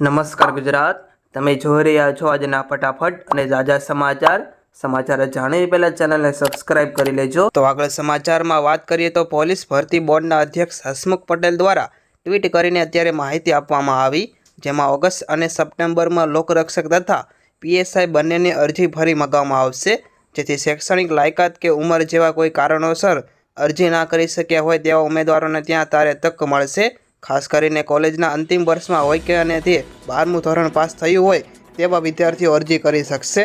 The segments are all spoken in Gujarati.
નમસ્કાર ગુજરાત. તમે જોઈ રહ્યા છો આજના ફટાફટ અને તાજા સમાચાર. સમાચાર જાણી પહેલા ચેનલને સબસ્ક્રાઇબ કરી લેજો. તો આગળ સમાચારમાં વાત કરીએ તો પોલીસ ભરતી બોર્ડના અધ્યક્ષ હસમુખ પટેલ દ્વારા ટ્વીટ કરીને અત્યારે માહિતી આપવામાં આવી, જેમાં ઓગસ્ટ અને સપ્ટેમ્બરમાં લોકરક્ષક તથા પીએસઆઈ બંનેની અરજી ફરી મગાવવામાં આવશે, જેથી શૈક્ષણિક લાયકાત કે ઉંમર જેવા કોઈ કારણોસર અરજી ના કરી શક્યા હોય તેવા ઉમેદવારોને ત્યાં તારે તક મળશે. ખાસ કરીને કોલેજના અંતિમ વર્ષમાં હોય કે અને તે બારમું ધોરણ પાસ થયું હોય તેવા વિદ્યાર્થીઓ અરજી કરી શકશે.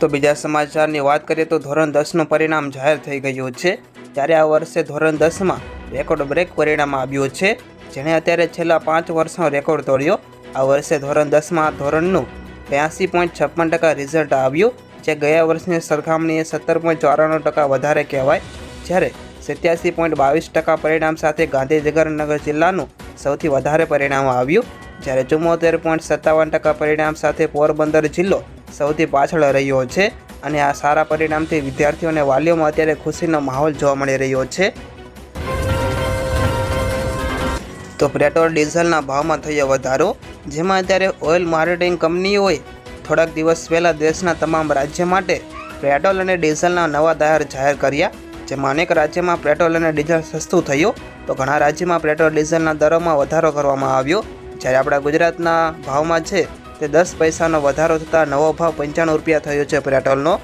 તો બીજા સમાચારની વાત કરીએ તો ધોરણ દસનું પરિણામ જાહેર થઈ ગયું છે. ત્યારે આ વર્ષે ધોરણ દસમાં રેકોર્ડ બ્રેક પરિણામ આવ્યું છે, જેણે અત્યારે છેલ્લા પાંચ વર્ષનો રેકોર્ડ તોડ્યો. આ વર્ષે ધોરણ દસમાં ધોરણનું બ્યાસી પોઈન્ટ છપ્પન ટકા રિઝલ્ટ આવ્યું, જે ગયા વર્ષની સરખામણીએ સત્તર પોઈન્ટ ચોરાણું ટકા વધારે કહેવાય. જ્યારે સિત્યાસી પોઈન્ટ બાવીસ ટકા પરિણામ સાથે ગાંધીનગર જિલ્લાનું સૌથી વધારે પરિણામ આવ્યું. જ્યારે ચુમ્મોતેર પોઈન્ટ સત્તાવન ટકા પરિણામ સાથે પોરબંદર જિલ્લો સૌથી પાછળ રહ્યો છે અને આ સારા પરિણામથી વિદ્યાર્થીઓ અને વાલીઓમાં અત્યારે ખુશીનો માહોલ જોવા મળી રહ્યો છે. તો પેટ્રોલ ડીઝલના ભાવમાં થયો વધારો, જેમાં અત્યારે ઓઇલ માર્કેટિંગ કંપનીઓએ થોડાક દિવસ પહેલાં દેશના તમામ રાજ્ય માટે પેટ્રોલ અને ડીઝલના નવા દહાર જાહેર કર્યા. જેમાં અનેક રાજ્યમાં પેટ્રોલ અને ડીઝલ સસ્તું થયું, તો ઘણા રાજ્યમાં પેટ્રોલ ડીઝલના દરોમાં વધારો કરવામાં આવ્યો. જ્યારે આપણા ગુજરાતના ભાવમાં છે તે દસ પૈસાનો વધારો થતાં નવો ભાવ પંચાણું રૂપિયા થયો છે પેટ્રોલનો.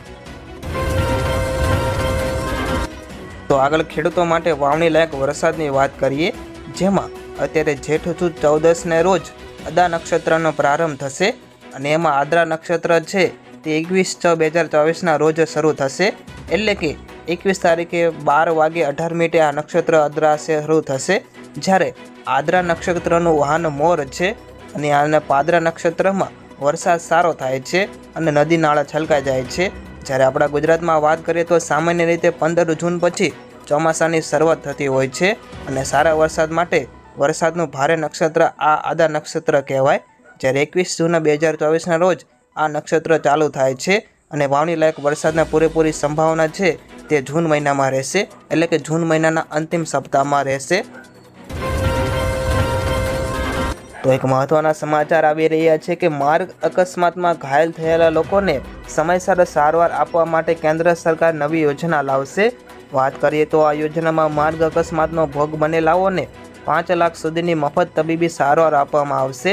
તો આગળ ખેડૂતો માટે વાવણી લાયક વરસાદની વાત કરીએ, જેમાં અત્યારે જેઠ સુદ ચૌદસને રોજ અદા નક્ષત્રનો પ્રારંભ થશે અને એમાં આદ્રા નક્ષત્ર છે તે એકવીસ છ બે હજાર ચોવીસના રોજ શરૂ થશે. એટલે કે એકવીસ તારીખે બાર વાગે અઢાર મિનિટે આ નક્ષત્ર આદ્રા શરૂ થશે, જ્યારે આદ્રા નક્ષત્રનું વાહન મોર છે અને આના પાદરા નક્ષત્રમાં વરસાદ સારો થાય છે અને નદી નાળા છલકાઈ જાય છે. જ્યારે આપણા ગુજરાતમાં વાત કરીએ તો સામાન્ય રીતે પંદર જૂન પછી ચોમાસાની શરૂઆત થતી હોય છે અને સારા વરસાદ માટે વરસાદનું ભારે નક્ષત્ર આ આદા નક્ષત્ર કહેવાય. જ્યારે એકવીસ જૂન બે હજાર ચોવીસના રોજ આ નક્ષત્ર ચાલુ થાય છે અને વાવણી લાયક વરસાદના પૂરેપૂરી સંભાવના છે તે જૂન મહિનામાં રહેશે, એટલે કે જૂન મહિનાના અંતિમ સપ્તાહમાં રહેશે. તો એક મહત્વના સમાચાર આવી રહ્યા છે કે માર્ગ અકસ્માતમાં ઘાયલ થયેલા લોકોને સમયસર સારવાર આપવા માટે કેન્દ્ર સરકાર નવી યોજના લાવશે. વાત કરીએ તો આ યોજનામાં માર્ગ અકસ્માતનો ભોગ બનેલાઓને પાંચ લાખ સુધીની મફત તબીબી સારવાર આપવામાં આવશે.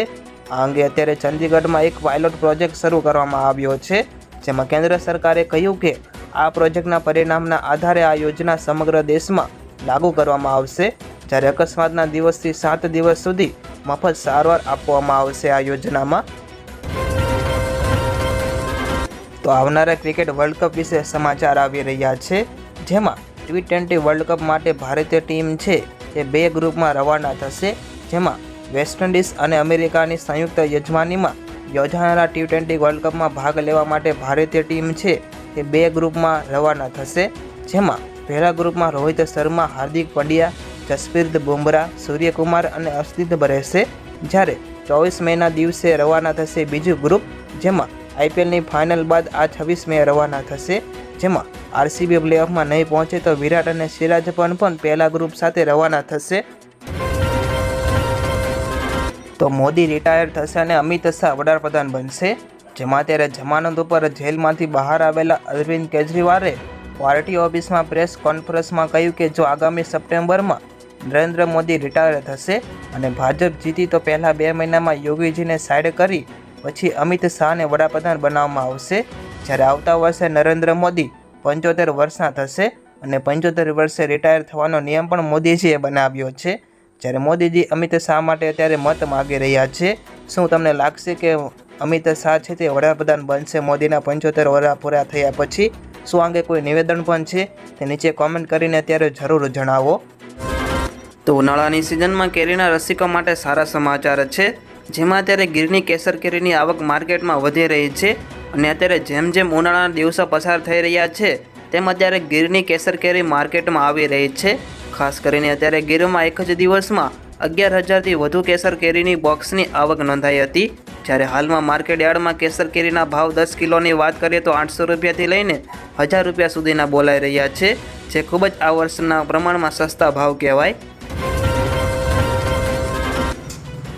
આ અંગે અત્યારે ચંદીગઢમાં એક પાયલોટ પ્રોજેક્ટ શરૂ કરવામાં આવ્યો છે, જેમાં કેન્દ્ર સરકારે કહ્યું કે આ પ્રોજેક્ટના પરિણામના આધારે આ યોજના સમગ્ર દેશમાં લાગુ કરવામાં આવશે, જ્યારે અકસ્માતના દિવસથી સાત દિવસ સુધી મફત સારવાર આપવામાં આવશે આ યોજનામાં. તો આવનારા ક્રિકેટ વર્લ્ડ કપ વિશે સમાચાર આવી રહ્યા છે, જેમાં ટી ટ્વેન્ટી વર્લ્ડ કપ માટે ભારતીય ટીમ છે તે બે ગ્રુપમાં રવાના થશે, જેમાં વેસ્ટ ઇન્ડિઝ અને અમેરિકાની સંયુક્ત યજમાનીમાં યોજાનારા ટી ટ્વેન્ટી વર્લ્ડ કપમાં ભાગ લેવા માટે ભારતીય ટીમ છે. તે બે ગ્રુપમાં રવાના થશે. જેમાં પહેલા ગ્રુપમાં રોહિત શર્મા, હાર્દિક પંડ્યા, જસપ્રીત બુમરાહ, સૂર્યકુમાર અને અર્શદીપ રહેશે. જ્યારે ચોવીસ મેના દિવસે રવાના થશે બીજું ગ્રુપ, જેમાં આઈપીએલની ફાઇનલ બાદ આ છવ્વીસ મે રવાના થશે. જેમાં આરસીબી પ્લેઓફમાં નહીં પહોંચે તો વિરાટ અને સિરાજ પણ પણ પહેલા ગ્રુપ સાથે રવાના થશે. તો મોદી રિટાયર થશે અને અમિત શાહ વડાપ્રધાન બનશે. જેમાં ત્યારે જમાનત ઉપર જેલમાંથી બહાર આવેલા અરવિંદ કેજરીવાલે પાર્ટી ઓફિસમાં પ્રેસ કોન્ફરન્સમાં કહ્યું કે જો આગામી સપ્ટેમ્બરમાં નરેન્દ્ર મોદી રિટાયર થશે અને ભાજપ જીતી તો પહેલાં બે મહિનામાં યોગીજીને સાઈડ કરી, પછી અમિત શાહને વડાપ્રધાન બનાવવામાં આવશે. જ્યારે આવતા વર્ષે નરેન્દ્ર મોદી પંચોતેર વર્ષના થશે અને પંચોતેર વર્ષે રિટાયર થવાનો નિયમ પણ મોદીજીએ બનાવ્યો છે. જ્યારે મોદીજી અમિત શાહ માટે અત્યારે મત માગી રહ્યા છે, શું તમને લાગશે કે અમિત શાહ છે તે વડાપ્રધાન બનશે મોદીના પંચોતેર વર્ષ પૂરા થયા પછી. શું અંગે કોઈ નિવેદન પણ છે તે નીચે કોમેન્ટ કરીને અત્યારે જરૂર જણાવો. તો ઉનાળાની સિઝનમાં કેરીના રસિકો માટે સારા સમાચાર છે. જેમાં અત્યારે ગીરની કેસર કેરીની આવક માર્કેટમાં વધી રહી છે અને અત્યારે જેમ જેમ ઉનાળાના દિવસો પસાર થઈ રહ્યા છે, તેમ અત્યારે ગીરની કેસર કેરી માર્કેટમાં આવી રહી છે. ખાસ કરીને અત્યારે ગીરમાં એક જ દિવસમાં અગિયાર હજારથી વધુ કેસર કેરીની બોક્સની આવક નોંધાઈ હતી. જ્યારે હાલમાં માર્કેટ યાર્ડમાં કેસર કેરીના ભાવ દસ કિલોની વાત કરીએ તો આઠસો રૂપિયાથી લઈને હજાર રૂપિયા સુધીના બોલાઈ રહ્યા છે, જે ખૂબ જ આ વર્ષના પ્રમાણમાં સસ્તા ભાવ કહેવાય.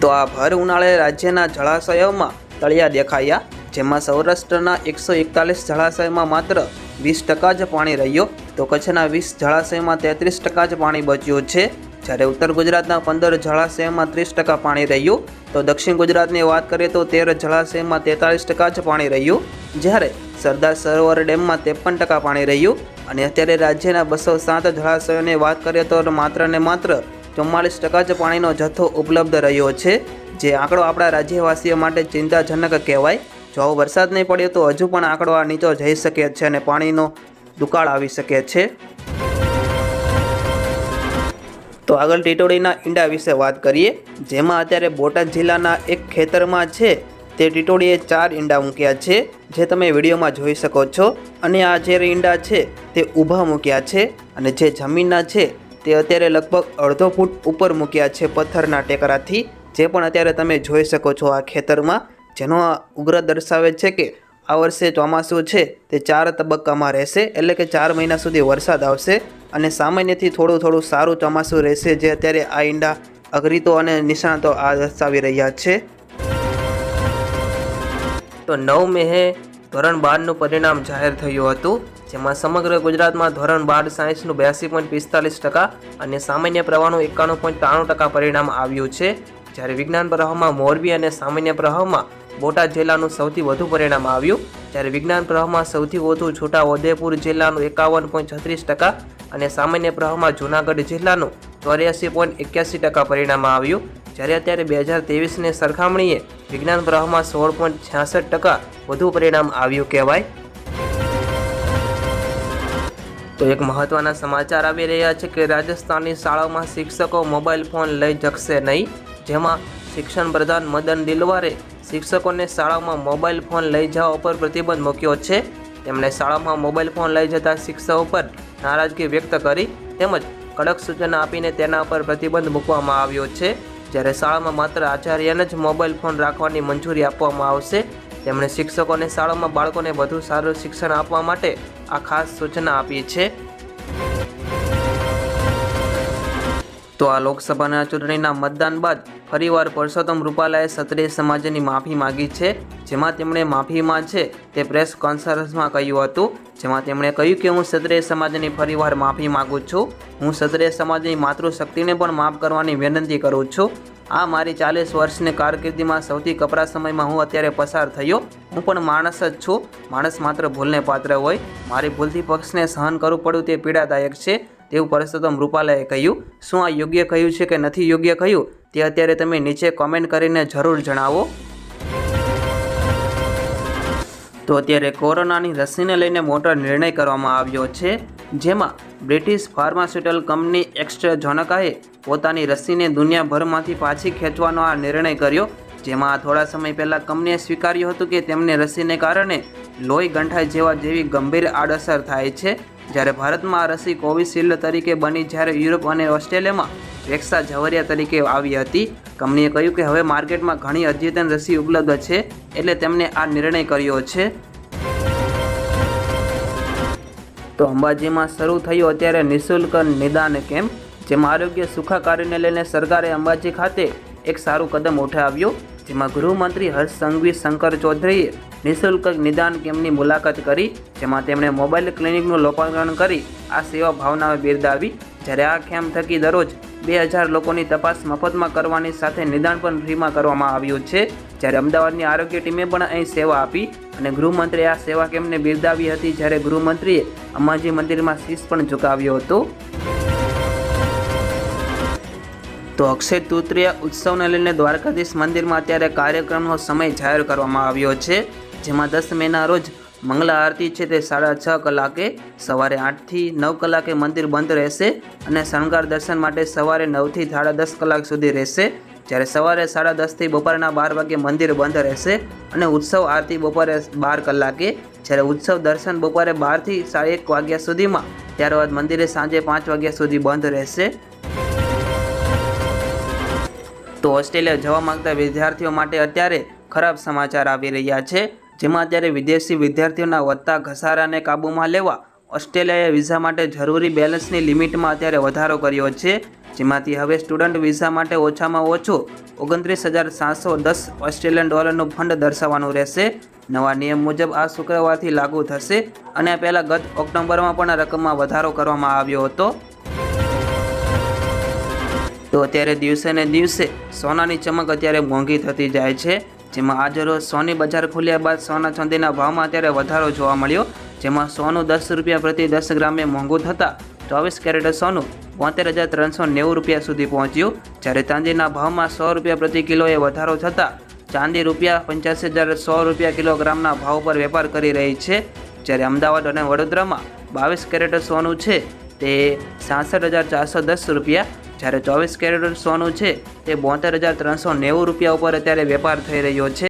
તો આ ભર ઉનાળે રાજ્યના જળાશયોમાં તળિયા દેખાયા, જેમાં સૌરાષ્ટ્રના એકસો એકતાલીસ જળાશયમાં માત્ર વીસ ટકા જ પાણી રહ્યું. તો કચ્છના વીસ જળાશયમાં તેત્રીસ ટકા જ પાણી બચ્યું છે. જ્યારે ઉત્તર ગુજરાતના પંદર જળાશયમાં ત્રીસ ટકા પાણી રહ્યું, તો દક્ષિણ ગુજરાતની વાત કરીએ તો તેર જળાશયમાં તેતાલીસ ટકા જ પાણી રહ્યું. જ્યારે સરદાર સરોવર ડેમમાં ત્રેપન ટકા પાણી રહ્યું અને અત્યારે રાજ્યના બસો સાત જળાશયોની વાત કરીએ તો માત્ર ને માત્ર ચુમ્માલીસ ટકા જ પાણીનો જથ્થો ઉપલબ્ધ રહ્યો છે, જે આંકડો આપણા રાજ્યવાસીઓ માટે ચિંતાજનક કહેવાય. જો વરસાદ નહીં પડ્યો તો હજુ પણ આંકડો આ નીચો જઈ શકે છે અને પાણીનો દુકાળ આવી શકે છે. તો આગળ ટીટોડીના ઈંડા વિશે વાત કરીએ. જેમાં અત્યારે બોટાદ જિલ્લાના એક ખેતરમાં છે, તે ટીટોડીએ ચાર ઈંડા મૂક્યા છે, જે તમે વિડીયોમાં જોઈ શકો છો. અને આ જે ઈંડા છે, તે ઊભા મૂક્યા છે અને જે જમીનના છે, તે અત્યારે લગભગ અડધો ફૂટ ઉપર મૂક્યા છે પથ્થરના ટેકરાથી, જે પણ અત્યારે તમે જોઈ શકો છો આ ખેતરમાં. જેનો આ ઉગ્ર દર્શાવે છે કે આ વર્ષે ચોમાસું છે તે ચાર તબક્કામાં રહેશે, એટલે કે ચાર મહિના સુધી વરસાદ આવશે અને સામાન્યથી થોડું થોડું સારું ચોમાસું રહેશે જે અત્યારે આ ઈંડા, અઘરીતો અને નિષ્ણાતો આ દર્શાવી રહ્યા છે. તો નવ મેહે ધોરણ બારનું પરિણામ જાહેર થયું હતું, જેમાં સમગ્ર ગુજરાતમાં ધોરણ બાર સાયન્સનું બ્યાસી પોઈન્ટ પિસ્તાલીસ ટકા અને સામાન્ય પ્રવાહનું એકાણું પોઈન્ટ ત્રાણું ટકા પરિણામ આવ્યું છે. જ્યારે વિજ્ઞાન પ્રવાહમાં મોરબી અને સામાન્ય પ્રવાહમાં બોટાદ જિલ્લાનું સૌથી વધુ પરિણામ આવ્યું. જ્યારે વિજ્ઞાન પ્રવાહમાં સૌથી વધુ છોટા ઉદેપુર જિલ્લાનું એકાવન પોઈન્ટ છત્રીસ ટકા અને સામાન્ય પ્રવાહમાં જૂનાગઢ જિલ્લાનું ચોર્યાસી પોઈન્ટ એક્યાસી ટકા પરિણામ આવ્યું. જ્યારે અત્યારે બે હજાર તેવીસની સરખામણીએ વિજ્ઞાન પ્રવાહમાં સોળ પોઈન્ટ છ્યાસઠ ટકા વધુ પરિણામ આવ્યું કહેવાય. તો એક મહત્વના સમાચાર આવી રહ્યા છે કે રાજસ્થાનની શાળાઓમાં શિક્ષકો મોબાઈલ ફોન લઈ જશે નહીં. જેમાં શિક્ષણ પ્રધાન મદન દિલવારે શિક્ષકોને શાળામાં મોબાઈલ ફોન લઈ જવા ઉપર પ્રતિબંધ મૂક્યો છે. તેમણે શાળામાં મોબાઈલ ફોન લઈ જતા શિક્ષકો પર નારાજગી વ્યક્ત કરી તેમજ કડક સૂચના આપીને તેના પર પ્રતિબંધ મૂકવામાં આવ્યો છે. જ્યારે શાળામાં માત્ર આચાર્યને જ મોબાઈલ ફોન રાખવાની મંજૂરી આપવામાં આવશે, તેમણે શિક્ષકોને શાળામાં બાળકોને વધુ સારું શિક્ષણ આપવા માટે આ ખાસ સૂચના આપી છે. તો આ લોકસભાના ચૂંટણીના મતદાન બાદ ફરીવાર પરસોત્તમ રૂપાલાએ ક્ષત્રિય સમાજની માફી માગી છે, જેમાં તેમણે માફીમાં છે તે પ્રેસ કોન્ફરન્સમાં કહ્યું હતું, જેમાં તેમણે કહ્યું કે હું ક્ષત્રિય સમાજની ફરીવાર માફી માગું છું. હું ક્ષત્રિય સમાજની માતૃશક્તિને પણ માફ કરવાની વિનંતી કરું છું. આ મારી ચાલીસ વર્ષની કારકિર્દીમાં સૌથી કપરા સમયમાં હું અત્યારે પસાર થયો. હું પણ માણસ જ છું. માણસ માત્ર ભૂલને પાત્ર હોય. મારી ભૂલથી પક્ષને સહન કરવું પડ્યું તે પીડાદાયક છે. તેવું પરસોત્તમ રૂપાલાએ કહ્યું. શું આ યોગ્ય કહ્યું છે કે નથી યોગ્ય કહ્યું? તે અત્યારે તમે નીચે કોમેન્ટ કરીને જરૂર જણાવો. તો અત્યારે કોરોનાની રસીને લઈને મોટો નિર્ણય કરવામાં આવ્યો છે. જેમાં બ્રિટિશ ફાર્માસ્યુટિકલ કંપની એક્સ્ટ્રાઝોનકાએ પોતાની રસીને દુનિયાભરમાંથી પાછી ખેંચવાનો આ નિર્ણય કર્યો. જેમાં થોડા સમય પહેલાં કંપનીએ સ્વીકાર્યું હતું કે તેમને રસીને કારણે લોહી ગંઠાઈ જેવા જેવી ગંભીર આડઅસર થાય છે. જ્યારે ભારતમાં આ રસી કોવિશિલ્ડ તરીકે બની જ્યારે યુરોપ અને ઓસ્ટ્રેલિયામાં વેક્સા ઝવરિયા તરીકે આવી હતી. કંપનીએ કહ્યું કે હવે માર્કેટમાં ઘણી અદ્યતન રસી ઉપલબ્ધ છે, એટલે તેમણે આ નિર્ણય કર્યો છે. તો અંબાજીમાં શરૂ થયું અત્યારે નિઃશુલ્ક નિદાન કેમ્પ, જેમાં આરોગ્ય સુખાકારીને લઈને સરકારે અંબાજી ખાતે એક સારું કદમ ઉઠાવ્યો, જેમાં ગૃહમંત્રી હર્ષ સંઘવી, શંકર ચૌધરીએ નિઃશુલ્ક નિદાન કેમ્પની મુલાકાત કરી, જેમાં તેમણે મોબાઈલ ક્લિનિકનું લોકાર્પણ કરી આ સેવા ભાવના બિરદાવી. જ્યારે આ કેમ્પ થકી દરરોજ બે હજાર લોકોની તપાસ મફતમાં કરવાની સાથે નિદાન પણ ફ્રીમાં કરવામાં આવ્યું છે. જ્યારે અમદાવાદની આરોગ્ય ટીમે પણ અહીં સેવા આપી અને ગૃહમંત્રીએ આ સેવા કેમ્પને બિરદાવી હતી, જ્યારે ગૃહમંત્રીએ અંબાજી મંદિરમાં શીશ પણ ઝુકાવ્યો હતો. તો અક્ષય તૃતીયા ઉત્સવને લઈને દ્વારકાધીશ મંદિરમાં અત્યારે કાર્યક્રમનો સમય જાહેર કરવામાં આવ્યો છે, જેમાં દસ મેના રોજ મંગલા આરતી છે તે સાડા છ કલાકે, સવારે આઠથી નવ કલાકે મંદિર બંધ રહેશે અને શણગાર દર્શન માટે સવારે નવથી સાડા દસ કલાક સુધી રહેશે. જ્યારે સવારે સાડા દસથી બપોરના બાર વાગે મંદિર બંધ રહેશે અને ઉત્સવ આરતી બપોરે બાર કલાકે. જ્યારે ઉત્સવ દર્શન બપોરે બારથી સાડા એક વાગ્યા સુધીમાં, ત્યારબાદ મંદિરે સાંજે પાંચ વાગ્યા સુધી બંધ રહેશે. તો ઓસ્ટ્રેલિયા જવા માંગતા વિદ્યાર્થીઓ માટે અત્યારે ખરાબ સમાચાર આવી રહ્યા છે. જેમાં અત્યારે વિદેશી વિદ્યાર્થીઓના વધતા ઘસારાને કાબૂમાં લેવા ઓસ્ટ્રેલિયાએ વિઝા માટે જરૂરી બેલેન્સની લિમિટમાં અત્યારે વધારો કર્યો છે. જેમાંથી હવે સ્ટુડન્ટ વિઝા માટે ઓછામાં ઓછું ઓગણત્રીસ હજાર સાતસો દસ ઓસ્ટ્રેલિયન ડોલરનું ફંડ દર્શાવવાનું રહેશે. નવા નિયમ મુજબ આ શુક્રવારથી લાગુ થશે અને પહેલાં ગત ઓક્ટોબરમાં પણ રકમમાં વધારો કરવામાં આવ્યો હતો. તો અત્યારે દિવસે ને દિવસે સોનાની ચમક અત્યારે મોંઘી થતી જાય છે. જેમાં આજ રોજ સોની બજાર ખુલ્યા બાદ સોના ચાંદીના ભાવમાં અત્યારે વધારો જોવા મળ્યો. જેમાં સોનું દસ રૂપિયા પ્રતિ દસ ગ્રામે મોંઘું થતાં ચોવીસ કેરેટ સોનું બોતેર હજાર ત્રણસો નેવું રૂપિયા સુધી પહોંચ્યું. જ્યારે ચાંદીના ભાવમાં સો રૂપિયા પ્રતિ કિલોએ વધારો થતાં ચાંદી રૂપિયા પંચ્યાસી હજાર સો રૂપિયા કિલોગ્રામના ભાવ પર વેપાર કરી રહી છે. જ્યારે અમદાવાદ અને વડોદરામાં બાવીસ કેરેટ સોનું છે તે સાસઠ હજાર ચારસો દસ રૂપિયા જ્યારે ચોવીસ કેરેટ સોનું છે, તે બોતેર હજાર ત્રણસો નેવું રૂપિયા ઉપર અત્યારે વેપાર થઈ રહ્યો છે.